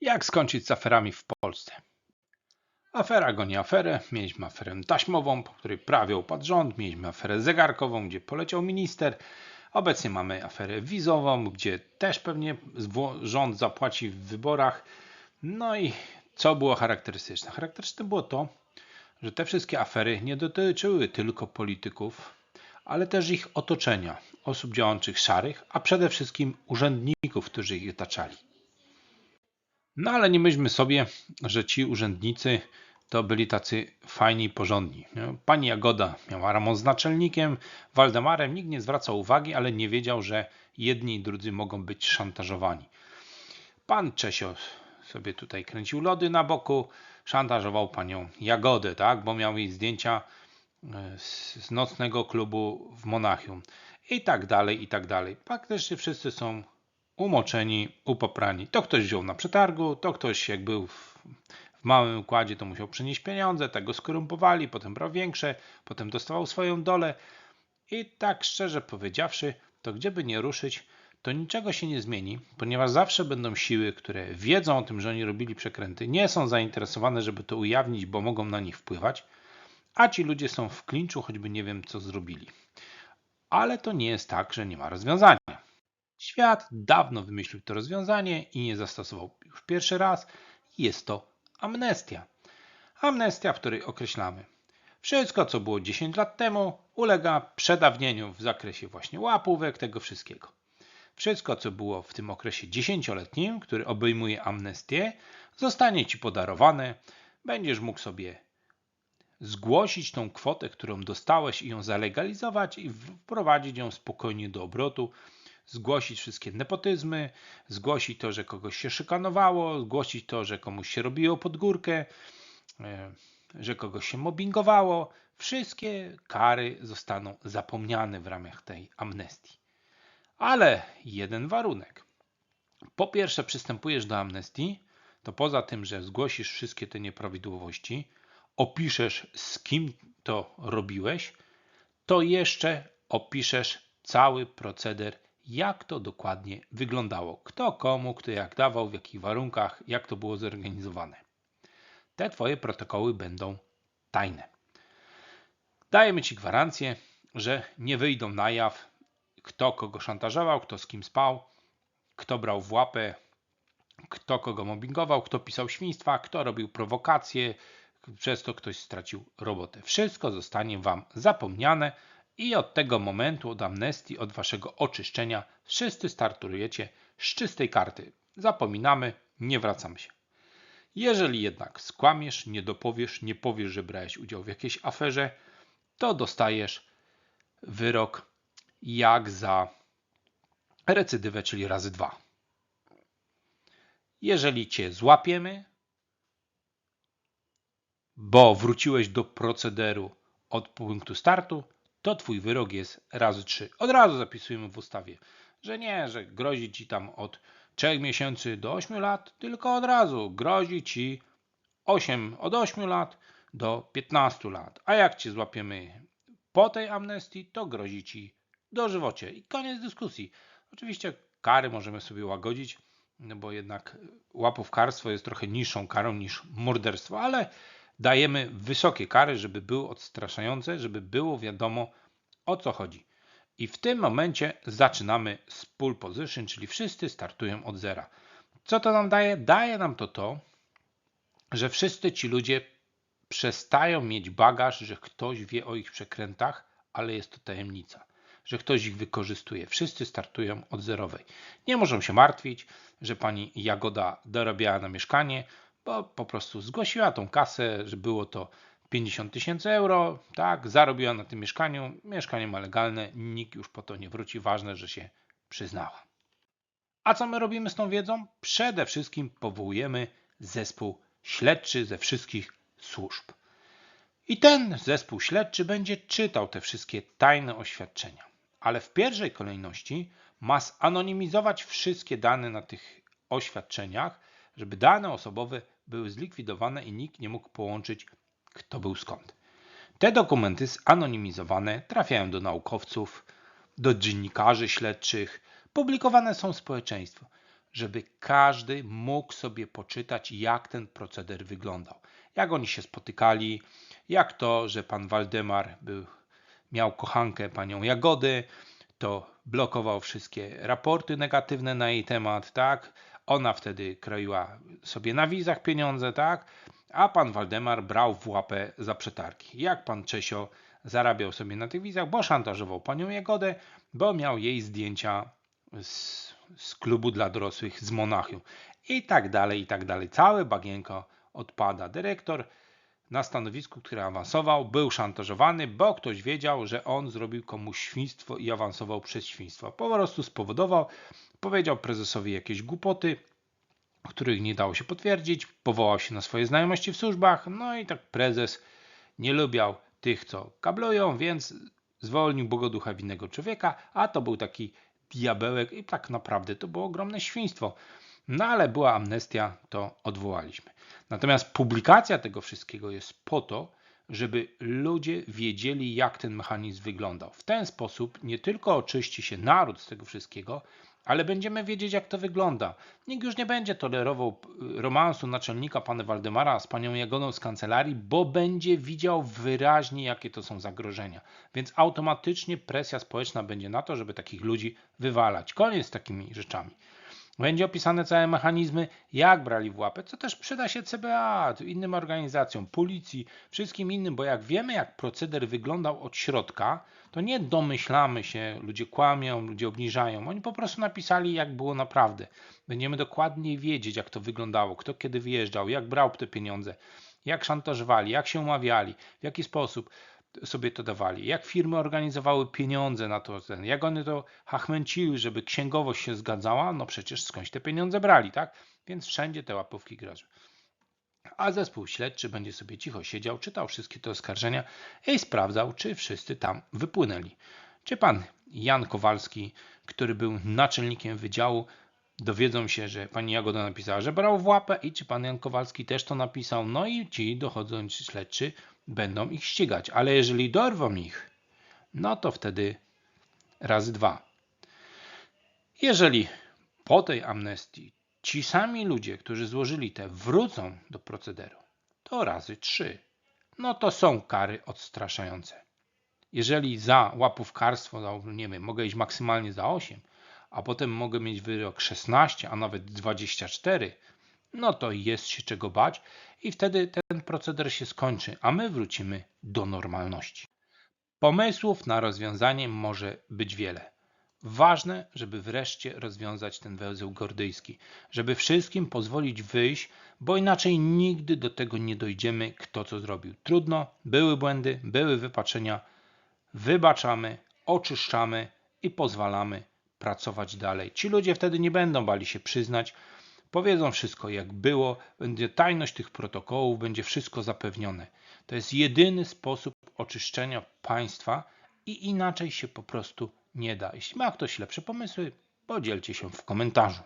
Jak skończyć z aferami w Polsce? Afera goni aferę. Mieliśmy aferę taśmową, po której prawie upadł rząd. Mieliśmy aferę zegarkową, gdzie poleciał minister. Obecnie mamy aferę wizową, gdzie też pewnie rząd zapłaci w wyborach. No i co było charakterystyczne? Charakterystyczne było to, że te wszystkie afery nie dotyczyły tylko polityków, ale też ich otoczenia, osób działających szarych, a przede wszystkim urzędników, którzy ich otaczali. No ale nie myślmy sobie, że ci urzędnicy to byli tacy fajni porządni. nie? Pani Jagoda miała ramon z naczelnikiem, Waldemarem, nikt nie zwracał uwagi, ale nie wiedział, że jedni i drudzy mogą być szantażowani. Pan Czesio sobie tutaj kręcił lody na boku, szantażował panią Jagodę, tak, bo miał jej zdjęcia e, z nocnego klubu w Monachium i tak dalej, i tak dalej. Praktycznie wszyscy są umoczeni, upoprani. To ktoś wziął na przetargu, to ktoś jak był w, w małym układzie, to musiał przynieść pieniądze, tego skorumpowali, potem brał większe, potem dostawał swoją dolę. I tak szczerze powiedziawszy, to gdzieby nie ruszyć, to niczego się nie zmieni, ponieważ zawsze będą siły, które wiedzą o tym, że oni robili przekręty, nie są zainteresowane, żeby to ujawnić, bo mogą na nich wpływać, a ci ludzie są w klinczu, choćby nie wiem, co zrobili. Ale to nie jest tak, że nie ma rozwiązania. Świat dawno wymyślił to rozwiązanie i nie zastosował już pierwszy raz. Jest to amnestia. Amnestia, w której określamy wszystko, co było 10 lat temu, ulega przedawnieniu w zakresie właśnie łapówek, tego wszystkiego. Wszystko, co było w tym okresie 10-letnim, który obejmuje amnestię, zostanie Ci podarowane. Będziesz mógł sobie zgłosić tą kwotę, którą dostałeś i ją zalegalizować i wprowadzić ją spokojnie do obrotu zgłosić wszystkie nepotyzmy, zgłosić to, że kogoś się szykanowało, zgłosić to, że komuś się robiło pod górkę, e, że kogoś się mobbingowało. Wszystkie kary zostaną zapomniane w ramach tej amnestii. Ale jeden warunek. Po pierwsze, przystępujesz do amnestii, to poza tym, że zgłosisz wszystkie te nieprawidłowości, opiszesz z kim to robiłeś, to jeszcze opiszesz cały proceder jak to dokładnie wyglądało. Kto komu, kto jak dawał, w jakich warunkach, jak to było zorganizowane. Te Twoje protokoły będą tajne. Dajemy Ci gwarancję, że nie wyjdą na jaw, kto kogo szantażował, kto z kim spał, kto brał w łapę, kto kogo mobbingował, kto pisał świństwa, kto robił prowokacje, przez to ktoś stracił robotę. Wszystko zostanie Wam zapomniane i od tego momentu, od amnestii, od waszego oczyszczenia, wszyscy startujecie z czystej karty. Zapominamy, nie wracamy się. Jeżeli jednak skłamiesz, nie dopowiesz, nie powiesz, że brałeś udział w jakiejś aferze, to dostajesz wyrok jak za recydywę, czyli razy dwa. Jeżeli cię złapiemy, bo wróciłeś do procederu od punktu startu, to twój wyrok jest razy 3. Od razu zapisujemy w ustawie, że nie, że grozi ci tam od 3 miesięcy do 8 lat, tylko od razu grozi ci 8, od 8 lat do 15 lat. A jak cię złapiemy po tej amnestii, to grozi ci dożywocie. I koniec dyskusji. Oczywiście kary możemy sobie łagodzić, no bo jednak łapówkarstwo jest trochę niższą karą niż morderstwo, ale dajemy wysokie kary, żeby były odstraszające, żeby było wiadomo o co chodzi. I w tym momencie zaczynamy z pole position, czyli wszyscy startują od zera. Co to nam daje? Daje nam to to, że wszyscy ci ludzie przestają mieć bagaż, że ktoś wie o ich przekrętach, ale jest to tajemnica, że ktoś ich wykorzystuje. Wszyscy startują od zerowej. Nie muszą się martwić, że pani Jagoda dorabiała na mieszkanie, bo po prostu zgłosiła tą kasę, że było to 50 tysięcy euro, tak, zarobiła na tym mieszkaniu, mieszkanie ma legalne, nikt już po to nie wróci, ważne, że się przyznała. A co my robimy z tą wiedzą? Przede wszystkim powołujemy zespół śledczy ze wszystkich służb. I ten zespół śledczy będzie czytał te wszystkie tajne oświadczenia, ale w pierwszej kolejności ma zanonimizować wszystkie dane na tych oświadczeniach, żeby dane osobowe były zlikwidowane i nikt nie mógł połączyć, kto był skąd. Te dokumenty zanonimizowane trafiają do naukowców, do dziennikarzy śledczych, publikowane są społeczeństwu, żeby każdy mógł sobie poczytać, jak ten proceder wyglądał. Jak oni się spotykali, jak to, że pan Waldemar był, miał kochankę panią Jagody, to blokował wszystkie raporty negatywne na jej temat, tak? Ona wtedy kroiła sobie na wizach pieniądze, tak? A pan Waldemar brał w łapę za przetargi. Jak pan Czesio zarabiał sobie na tych wizach, bo szantażował panią Jagodę, bo miał jej zdjęcia z, z klubu dla dorosłych z Monachium. I tak dalej, i tak dalej. Całe bagienko odpada. Dyrektor na stanowisku, który awansował, był szantażowany, bo ktoś wiedział, że on zrobił komuś świństwo i awansował przez świństwo. Po prostu spowodował, powiedział prezesowi jakieś głupoty, których nie dało się potwierdzić, powołał się na swoje znajomości w służbach, no i tak prezes nie lubiał tych, co kablują, więc zwolnił Bogoducha winnego człowieka, a to był taki diabełek i tak naprawdę to było ogromne świństwo. No ale była amnestia, to odwołaliśmy. Natomiast publikacja tego wszystkiego jest po to, żeby ludzie wiedzieli, jak ten mechanizm wyglądał. W ten sposób nie tylko oczyści się naród z tego wszystkiego, ale będziemy wiedzieć, jak to wygląda. Nikt już nie będzie tolerował y, romansu naczelnika pana Waldemara z panią Jagodą z kancelarii, bo będzie widział wyraźnie, jakie to są zagrożenia. Więc automatycznie presja społeczna będzie na to, żeby takich ludzi wywalać. Koniec z takimi rzeczami. Będzie opisane całe mechanizmy, jak brali w łapę, co też przyda się CBA, innym organizacjom, policji, wszystkim innym, bo jak wiemy, jak proceder wyglądał od środka, to nie domyślamy się, ludzie kłamią, ludzie obniżają. Oni po prostu napisali, jak było naprawdę. Będziemy dokładnie wiedzieć, jak to wyglądało, kto kiedy wyjeżdżał, jak brał te pieniądze, jak szantażowali, jak się umawiali, w jaki sposób sobie to dawali, jak firmy organizowały pieniądze na to, jak one to hachmęciły, żeby księgowość się zgadzała, no przecież skądś te pieniądze brali, tak? Więc wszędzie te łapówki grażą. A zespół śledczy będzie sobie cicho siedział, czytał wszystkie te oskarżenia i sprawdzał, czy wszyscy tam wypłynęli. Czy pan Jan Kowalski, który był naczelnikiem wydziału, dowiedzą się, że pani Jagoda napisała, że brał w łapę i czy pan Jan Kowalski też to napisał, no i ci dochodzący śledczy będą ich ścigać. Ale jeżeli dorwą ich, no to wtedy razy dwa. Jeżeli po tej amnestii ci sami ludzie, którzy złożyli te, wrócą do procederu, to razy trzy. No to są kary odstraszające. Jeżeli za łapówkarstwo, nie wiem, mogę iść maksymalnie za 8, a potem mogę mieć wyrok 16, a nawet 24, no to jest się czego bać i wtedy ten proceder się skończy, a my wrócimy do normalności. Pomysłów na rozwiązanie może być wiele. Ważne, żeby wreszcie rozwiązać ten węzeł gordyjski, żeby wszystkim pozwolić wyjść, bo inaczej nigdy do tego nie dojdziemy, kto co zrobił. Trudno, były błędy, były wypaczenia, wybaczamy, oczyszczamy i pozwalamy pracować dalej. Ci ludzie wtedy nie będą bali się przyznać, Powiedzą wszystko jak było, będzie tajność tych protokołów, będzie wszystko zapewnione. To jest jedyny sposób oczyszczenia państwa i inaczej się po prostu nie da. Jeśli ma ktoś lepsze pomysły, podzielcie się w komentarzu.